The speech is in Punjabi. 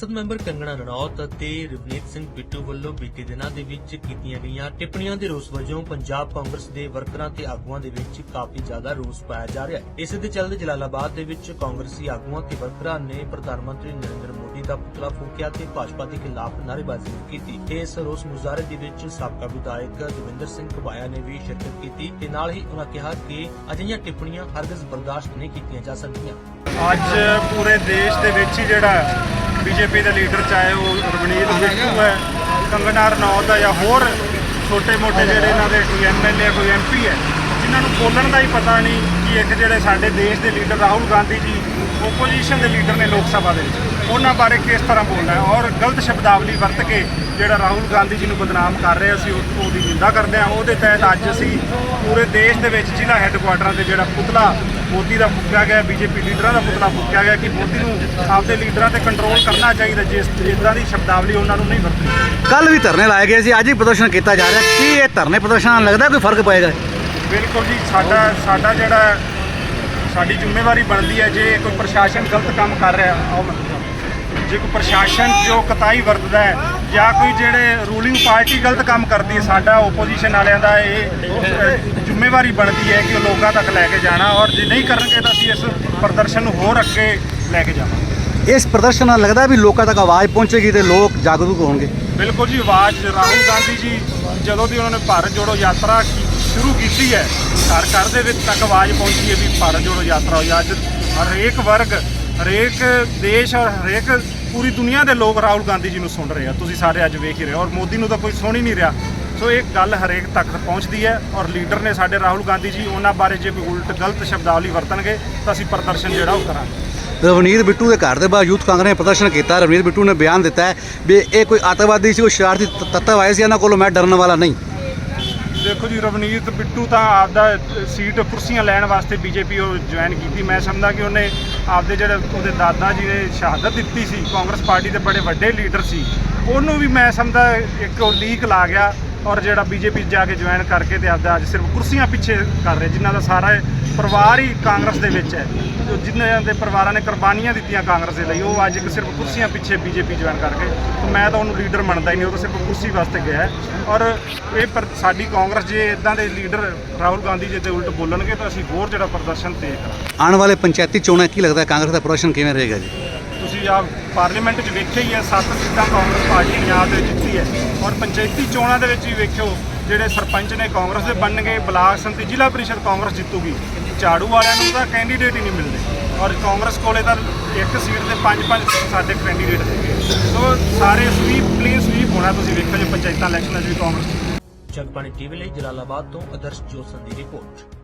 ਸੰਸਦ ਮੈਂਬਰ ਕੰਗਣਾ ਰਣੌਤ ਅਤੇ ਰਵਨੀਤ ਸਿੰਘ ਬਿੱਟੂ ਵੱਲੋਂ ਬੀਤੇ ਦਿਨਾਂ ਦੇ ਵਿੱਚ ਕੀਤੀਆਂ ਗਈਆਂ ਟਿੱਪਣੀਆਂ ਦੇ ਰੋਸ ਵਜੋਂ ਪੰਜਾਬ ਕਾਂਗਰਸ ਦੇ ਵਰਕਰਾਂ ਤੇ ਆਗੂਆਂ ਦੇ ਵਿੱਚ ਕਾਫੀ ਜ਼ਿਆਦਾ ਰੋਸ ਪਾਇਆ ਜਾ ਰਿਹਾ ਹੈ। ਇਸੇ ਦੇ ਚੱਲਦੇ ਜਲਾਲਾਬਾਦ ਦੇ ਵਿੱਚ ਕਾਂਗਰਸੀ ਆਗੂਆਂ ਤੇ ਵਰਕਰਾਂ ਨੇ ਪ੍ਰਧਾਨ ਮੰਤਰੀ ਨਰਿੰਦਰ ਮੋਦੀ ਦਾ ਪੁਤਲਾ ਫੂਕਿਆ ਤੇ ਭਾਜਪਾ ਦੇ ਖਿਲਾਫ ਨਾਅਰੇਬਾਜ਼ੀ ਕੀਤੀ। ਇਸ ਰੋਸ ਮੁਜ਼ਾਹਰੇ ਦੇ ਵਿੱਚ ਸਾਬਕਾ ਵਿਧਾਇਕ ਦਵਿੰਦਰ ਸਿੰਘ ਘਬਾਇਆ ਨੇ ਵੀ ਸ਼ਿਰਕਤ ਕੀਤੀ ਤੇ ਨਾਲ ਹੀ ਉਹਨਾਂ ਕਿਹਾ ਕਿ ਅਜਿਹੀਆਂ ਟਿੱਪਣੀਆਂ ਹਰਗਿਜ਼ ਬਰਦਾਸ਼ਤ ਨਹੀਂ ਕੀਤੀਆਂ ਜਾ ਸਕਦੀਆਂ। ਅੱਜ ਪੂਰੇ ਦੇਸ਼ ਦੇ ਵਿੱਚ ਹੀ ਜਿਹੜਾ ਬੀਜੇਪੀ ਦੇ ਲੀਡਰ ਚਾਹੇ ਉਹ ਰਵਨੀਤ ਬਿੱਟੂ ਹੈ ਕੰਗਨਾ ਰਣੌਤ ਹੈ ਜਾਂ ਹੋਰ ਛੋਟੇ-ਮੋਟੇ ਜਿਹੜੇ ਇਹਨਾਂ ਦੇ ਕੋਈ ਐਮਐਲਏ ਕੋਈ ਐਮਪੀ ਹੈ, ਜਿਨ੍ਹਾਂ ਨੂੰ ਬੋਲਣ ਦਾ ਹੀ ਪਤਾ ਨਹੀਂ ਕਿ ਇੱਕ ਜਿਹੜੇ ਸਾਡੇ ਦੇਸ਼ ਦੇ ਲੀਡਰ ਰਾਹੁਲ ਗਾਂਧੀ ਜੀ ਓਪੋਜੀਸ਼ਨ ਦੇ ਲੀਡਰ ਨੇ ਲੋਕ ਸਭਾ ਦੇ ਵਿੱਚ। ਉਹਨਾਂ ਬਾਰੇ ਕਿਸ ਤਰ੍ਹਾਂ ਬੋਲਣਾ ਹੈ? ਔਰ ਗਲਤ ਸ਼ਬਦਾਵਲੀ ਵਰਤ ਕੇ ਜਿਹੜਾ ਰਾਹੁਲ ਗਾਂਧੀ ਜੀ ਨੂੰ ਬਦਨਾਮ ਕਰ ਰਹੇ ਅਸੀਂ ਉਹ- ਉਹਦੀ ਨਿੰਦਾ ਕਰਦੇ ਹਾਂ ਉਹਦੇ ਤਹਿਤ ਅੱਜ ਅਸੀਂ ਪੂਰੇ ਦੇਸ਼ ਦੇ ਵਿੱਚ ਜ਼ਿਲ੍ਹਾ ਹੈੱਡਕੁਆਟਰਾਂ ਤੇ ਜਿਹੜਾ ਪੁਤਲਾ ਮੋਦੀ ਦਾ ਫੂਕਿਆ ਗਿਆ ਬੀਜੇਪੀ ਲੀਡਰਾਂ ਦਾ ਪੁਤਲਾ ਫੂਕਿਆ ਗਿਆ ਕਿ ਮੋਦੀ ਨੂੰ ਆਪਦੇ ਲੀਡਰਾਂ ਤੇ ਕੰਟਰੋਲ ਕਰਨਾ ਚਾਹੀਦਾ ਜਿਸ ਇਦਾਂ ਦੀ ਸ਼ਬਦਾਵਲੀ ਉਹਨਾਂ ਨੂੰ ਨਹੀਂ ਵਰਤਣੀ। ਕੱਲ ਵੀ ਧਰਨੇ ਲਾਏ ਗਏ ਸੀ ਅੱਜ ਹੀ ਪ੍ਰਦਰਸ਼ਨ ਕੀਤਾ ਜਾ ਰਿਹਾ। ਕੀ ਇਹ ਧਰਨੇ ਪ੍ਰਦਰਸ਼ਨ ਨਾਲ ਲੱਗਦਾ ਕੋਈ ਫ਼ਰਕ ਪਏਗਾ? ਬਿਲਕੁਲ ਜੀ ਸਾਡਾ ਸਾਡਾ ਜਿਹੜਾ ਸਾਡੀ ਜ਼ਿੰਮੇਵਾਰੀ ਬਣਦੀ ਹੈ ਜੇ ਕੋਈ ਪ੍ਰਸ਼ਾਸਨ ਗਲਤ ਕੰਮ ਕਰ ਰਿਹਾ ਆਓ ਮੈਂ ਦੱਸਾਂ। ਜੇ ਕੋਈ ਪ੍ਰਸ਼ਾਸਨ ਜੋ ਕਤਾਈ ਵਰਤਦਾ ਹੈ ਜਾਂ ਕੋਈ ਜਿਹੜੇ ਰੂਲਿੰਗ ਪਾਰਟੀ ਗਲਤ ਕੰਮ ਕਰਦੀ ਹੈ ਸਾਡਾ ਓਪੋਜੀਸ਼ਨ ਵਾਲਿਆਂ ਦਾ ਇਹ ਜ਼ਿੰਮੇਵਾਰੀ ਬਣਦੀ ਹੈ ਕਿ ਉਹ ਲੋਕਾਂ ਤੱਕ ਲੈ ਕੇ ਜਾਣਾ ਔਰ ਜੇ ਨਹੀਂ ਕਰਨਗੇ ਤਾਂ ਅਸੀਂ ਇਸ ਪ੍ਰਦਰਸ਼ਨ ਨੂੰ ਹੋਰ ਅੱਗੇ ਲੈ ਕੇ ਜਾਵਾਂਗੇ। ਇਸ ਪ੍ਰਦਰਸ਼ਨ ਨਾਲ ਲੱਗਦਾ ਵੀ ਲੋਕਾਂ ਤੱਕ ਆਵਾਜ਼ ਪਹੁੰਚੇਗੀ ਤੇ ਲੋਕ ਜਾਗਰੂਕ ਹੋਣਗੇ। ਬਿਲਕੁਲ ਜੀ ਆਵਾਜ਼ ਰਾਹੁਲ ਗਾਂਧੀ ਜੀ ਜਦੋਂ ਦੀ ਉਹਨਾਂ ਨੇ ਭਾਰਤ ਜੋੜੋ ਯਾਤਰਾ ਸ਼ੁਰੂ ਕੀਤੀ ਹੈ ਘਰ ਘਰ ਦੇ ਵਿੱਚ ਤੱਕ ਆਵਾਜ਼ ਪਹੁੰਚੀ ਹੈ ਵੀ ਭਾਰਤ ਜੋੜੋ ਯਾਤਰਾ ਹੋਈ। ਅੱਜ ਹਰੇਕ ਵਰਗ ਹਰੇਕ ਦੇਸ਼ ਔਰ ਹਰੇਕ ਪੂਰੀ ਦੁਨੀਆ ਦੇ ਲੋਕ ਰਾਹੁਲ ਗਾਂਧੀ ਜੀ ਨੂੰ ਸੁਣ ਰਹੇ ਆ। ਤੁਸੀਂ ਸਾਰੇ ਅੱਜ ਵੇਖ ਹੀ ਰਹੇ ਹੋ ਔਰ ਮੋਦੀ ਨੂੰ ਤਾਂ ਕੋਈ ਸੁਣ ਹੀ ਨਹੀਂ ਰਿਹਾ। ਸੋ ਇਹ ਗੱਲ ਹਰੇਕ ਤੱਕ ਪਹੁੰਚਦੀ ਹੈ ਔਰ ਲੀਡਰ ਨੇ ਸਾਡੇ ਰਾਹੁਲ ਗਾਂਧੀ ਜੀ ਉਹਨਾਂ ਬਾਰੇ ਜੇ ਕੋਈ ਉਲਟ ਗਲਤ ਸ਼ਬਦਾਵਲੀ ਵਰਤਣਗੇ ਤਾਂ ਅਸੀਂ ਪ੍ਰਦਰਸ਼ਨ ਜਿਹੜਾ ਉਹ ਕਰਾਂਗੇ। ਰਵਨੀਤ ਬਿੱਟੂ ਦੇ ਘਰ ਦੇ ਬਾਹਰ ਯੂਥ ਕਾਂਗਰਸ ਨੇ ਪ੍ਰਦਰਸ਼ਨ ਕੀਤਾ। ਰਵਨੀਤ ਬਿੱਟੂ ਨੇ ਬਿਆਨ ਦਿੱਤਾ ਹੈ ਵੀ ਇਹ ਕੋਈ ਅੱਤਵਾਦੀ ਸੀ ਉਹ ਸ਼ਰਾਰਤੀ ਤੱਤਵ ਆਏ ਸੀ ਇਹਨਾਂ ਕੋਲੋਂ? ਮੈਂ ਡਰਨ ਵਾਲਾ ਨਹੀਂ। ਦੇਖੋ ਜੀ, ਰਵਨੀਤ ਬਿੱਟੂ ਤਾਂ ਆਪਦਾ ਸੀਟ ਕੁਰਸੀਆਂ ਲੈਣ ਵਾਸਤੇ ਬੀਜੇਪੀ ਉਹ ਜੁਆਇਨ ਕੀਤੀ। ਮੈਂ ਸਮਝਦਾ ਕਿ ਉਹਨੇ ਆਪਦੇ ਜਿਹੜੇ ਉਹਦੇ ਦਾਦਾ ਜੀ ਨੇ ਸ਼ਹਾਦਤ ਦਿੱਤੀ ਸੀ, ਕਾਂਗਰਸ ਪਾਰਟੀ ਦੇ ਬੜੇ ਵੱਡੇ ਲੀਡਰ ਸੀ। ਉਹਨੂੰ ਵੀ ਮੈਂ ਸਮਝਦਾ ਇੱਕ ਉਹ ਲੀਕ ਲਾ ਗਿਆ। ਔਰ ਜਿਹੜਾ ਬੀਜੇਪੀ ਜਾ ਕੇ ਜੁਆਇਨ ਕਰਕੇ ਤੇ ਆਪਦਾ ਅੱਜ ਸਿਰਫ ਕੁਰਸੀਆਂ ਪਿੱਛੇ ਕਰ ਰਹੇ, ਜਿਨ੍ਹਾਂ ਦਾ ਸਾਰਾ ਪਰਿਵਾਰ ਹੀ ਕਾਂਗਰਸ ਦੇ ਵਿੱਚ ਹੈ। ਜੋ ਜਿਨ੍ਹਾਂ ਦੇ ਪਰਿਵਾਰਾਂ ਨੇ ਕੁਰਬਾਨੀਆਂ ਦਿੱਤੀਆਂ ਕਾਂਗਰਸ ਦੇ ਲਈ, ਉਹ ਅੱਜ ਇੱਕ ਸਿਰਫ ਕੁਰਸੀਆਂ ਪਿੱਛੇ ਬੀਜੇਪੀ ਜੁਆਇਨ ਕਰਕੇ, ਤੇ ਮੈਂ ਤਾਂ ਉਹਨੂੰ ਲੀਡਰ ਮੰਨਦਾ ਹੀ ਨਹੀਂ, ਉਹ ਤਾਂ ਸਿਰਫ ਕੁਰਸੀ ਵਾਸਤੇ ਗਿਆ ਹੈ। ਔਰ ਇਹ ਪਰ ਸਾਡੀ ਕਾਂਗਰਸ ਜੇ ਇਦਾਂ ਦੇ ਲੀਡਰ ਰਾਹੁਲ ਗਾਂਧੀ ਜੀ ਦੇ ਉਲਟ ਬੋਲਣਗੇ, ਤਾਂ ਅਸੀਂ ਹੋਰ ਜਿਹੜਾ ਪ੍ਰਦਰਸ਼ਨ ਤੇਜ਼ ਕਰਾਂਗੇ। ਆਉਣ ਵਾਲੇ ਪੰਚਾਇਤੀ ਚੋਣਾਂ ਕੀ ਲੱਗਦਾ ਕਾਂਗਰਸ ਦਾ ਪ੍ਰਦਰਸ਼ਨ ਕਿਵੇਂ ਰਹੇਗਾ ਜੀ? ਤੁਸੀਂ ਆ, ਪਾਰਲੀਮੈਂਟ 'ਚ ਵੇਖਿਆ ਹੀ ਹੈ ਸੱਤ ਸੀਟਾਂ ਕਾਂਗਰਸ ਪਾਰਟੀ ਪੰਜਾਬ ਦੇ ਜਿੱਤੀ ਹੈ। ਔਰ ਪੰਚਾਇਤੀ ਚੋਣਾਂ ਦੇ ਵਿੱਚ ਵੀ ਵੇਖਿਓ, ਜਿਹੜੇ ਸਰਪੰਚ ਨੇ ਕਾਂਗਰਸ ਦੇ ਬਣਨਗੇ ਬਲਾਕ ਸੰਮਤੀ ਜ਼ਿਲ੍ਹਾ ਪਰਿਸ਼ਦ ਕਾਂਗਰਸ ਜਿੱਤੂਗੀ। ਝਾੜੂ ਵਾਲਿਆਂ ਨੂੰ ਤਾਂ ਕੈਂਡੀਡੇਟ ਹੀ ਨਹੀਂ ਮਿਲਦੇ। ਔਰ ਕਾਂਗਰਸ ਕੋਲੇ ਤਾਂ ਇੱਕ ਸੀਟ ਤੇ ਪੰਜ ਪੰਜ ਸਾਡੇ ਕੈਂਡੀਡੇਟ ਹੈਗੇ ਸੋ ਸਾਰੇ ਸਵੀਪ ਕਲੀਨ ਸਵੀਪ ਹੋਣਾ ਤੁਸੀਂ ਵੇਖਿਓ ਜੇ ਪੰਚਾਇਤਾਂ ਇਲੈਕਸ਼ਨਾਂ 'ਚ ਵੀ ਕਾਂਗਰਸ ਜਗਬਾਣੀ ਟੀਵੀ ਲਈ ਜਲਾਲਾਬਾਦ ਤੋਂ ਆਦਰਸ਼ ਜੋਸਨ ਦੀ ਰਿਪੋਰਟ।